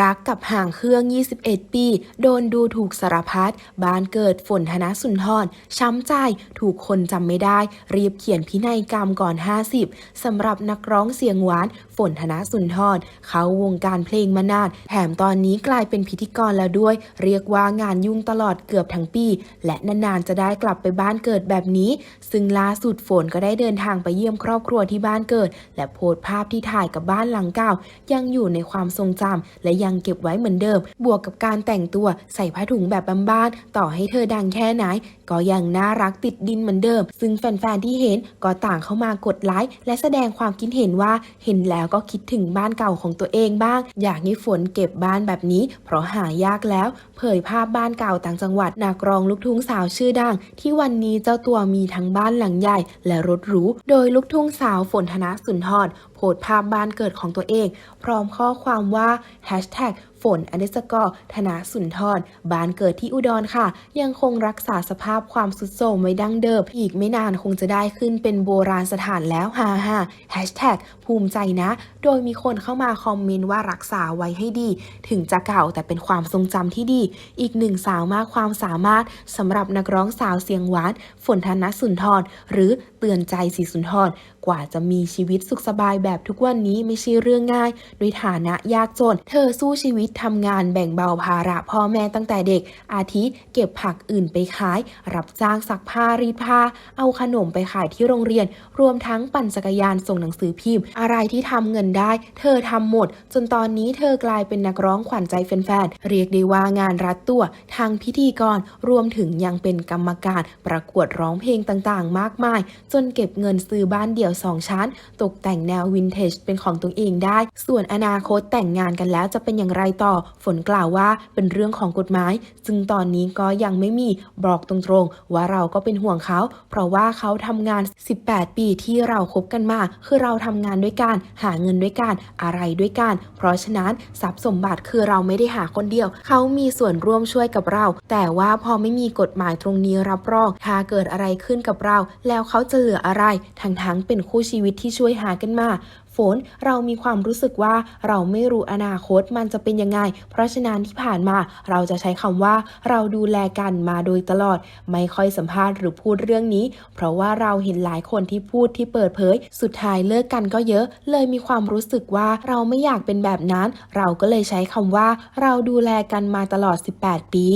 รักกับห่างเครื่อง 21 ปี โดนดูถูกสารพัด บ้านเกิดฝนธนสุนทร ช้ำใจ ถูกคนจำไม่ได้ รีบเขียนพินัยกรรมก่อน 50 สำหรับนักร้องเสียงหวาน ฝนธนสุนทร เขาวงการเพลงมานาน แถมตอนนี้กลายเป็นพิธีกรแล้วด้วย เรียกว่างานยุ่งตลอดเกือบทั้งปี และนานๆ จะได้กลับไปบ้านเกิดแบบนี้ ซึ่งล่าสุดฝนก็ได้เดินทางไปเยี่ยมครอบครัวที่บ้านเกิด และโพสต์ภาพที่ถ่ายกับบ้านหลังเก่า ยังอยู่ในความทรงจำและยังเก็บไว้เหมือนเดิม บวกกับการแต่งตัวใส่ผ้าถุงแบบบ้านๆต่อให้เธอดังแค่ไหน ก็ยังน่ารักติดดินเหมือนเดิม ซึ่งแฟนๆที่เห็นก็ต่างเข้ามากดไลค์และแสดงความคิดเห็นว่าเห็นแล้วก็คิดถึงบ้านเก่าของตัวเองบ้าง อยากให้ฝนเก็บบ้านแบบนี้ เพราะหายากแล้ว เผยภาพบ้านเก่าต่างจังหวัดนักร้องลูกทุ่งสาวชื่อดัง ที่วันนี้เจ้าตัวมีทั้งบ้านหลังใหญ่ และรถหรู โดยลูกทุ่งสาวฝนธนสุนทร โพสต์ภาพบ้านเกิดของตัวเอง พร้อมข้อความว่า hashtag ฝนอนิสกอร์ธนาสุนทรบ้านเกิดที่อุดรค่ะ ยังคงรักษาสภาพความสุดโทรมไว้ดั้งเดิม อีกไม่นานคงจะได้ขึ้นเป็นโบราณสถานแล้วฮ่าฮ่าแฮชแท็กภูมิใจนะ โดยมีคนเข้ามาคอมเมนต์ว่ารักษาไว้ให้ดี ถึงจะเก่าแต่เป็นความทรงจำที่ดี อีกหนึ่งสาวมากความสามารถสำหรับนักร้องสาวเสียงหวาน ฝนธนสุนทร หรือเตือนใจสีสุนทรกว่าจะมีชีวิตสุขสบายแบบทุกวันนี้ไม่ใช่เรื่องง่าย ด้วยฐานะยากจน เธอสู้ชีวิตทำงานแบ่งเบาภาระพ่อแม่ตั้งแต่เด็ก อาทิเก็บผักอื่นไปขาย รับจ้างซักผ้ารีดผ้า เอาขนมไปขายที่โรงเรียน รวมทั้งปั่นจักรยานส่งหนังสือพิมพ์ อะไรที่ทำเงินได้ เธอทำหมด จนตอนนี้เธอกลายเป็นนักร้องขวัญใจแฟนๆ เรียกได้ว่างานรัดตัวทางพิธีกร รวมถึงยังเป็นกรรมการประกวดร้องเพลงต่างๆ มากมาย จนเก็บเงินซื้อบ้านเดี่ยวสองชั้น ตกแต่งแนววินเทจเป็นของตัวเองได้ ส่วนอนาคตแต่งงานกันแล้วจะเป็นอย่างไรต่อ ฝนกล่าวว่าเป็นเรื่องของกฎหมาย ซึ่งตอนนี้ก็ยังไม่มีบอกตรงๆ ว่าเราก็เป็นห่วงเขา เพราะว่าเขาทำงาน 18 ปีที่เราคบกันมา คือเราทำงานด้วยกัน หาเงินด้วยกัน อะไรด้วยกัน เพราะฉะนั้นทรัพย์สมบัติคือเราไม่ได้หาคนเดียว เขามีส่วนร่วมช่วยกับเรา แต่ว่าพอไม่มีกฎหมายตรงนี้รับรองถ้าเกิดอะไรขึ้นกับเรา แล้วเขาจะเหลืออะไร ทั้งๆ เป็นคู่ชีวิตที่ช่วยหากันมาฝนเรามีความรู้สึกว่าเราไม่รู้อนาคตมันจะเป็นยังไง เพราะฉะนั้นที่ผ่านมาเราจะใช้คำว่า เราดูแลกันมาโดยตลอด ไม่ค่อยสัมภาษณ์หรือพูดเรื่องนี้ เพราะว่าเราเห็นหลายคนที่พูดที่เปิดเผย สุดท้ายเลิกกันก็เยอะ เลยมีความรู้สึกว่าเราไม่อยากเป็นแบบนั้น เราก็เลยใช้คำว่า เราดูแลกันมาตลอด 18 ปี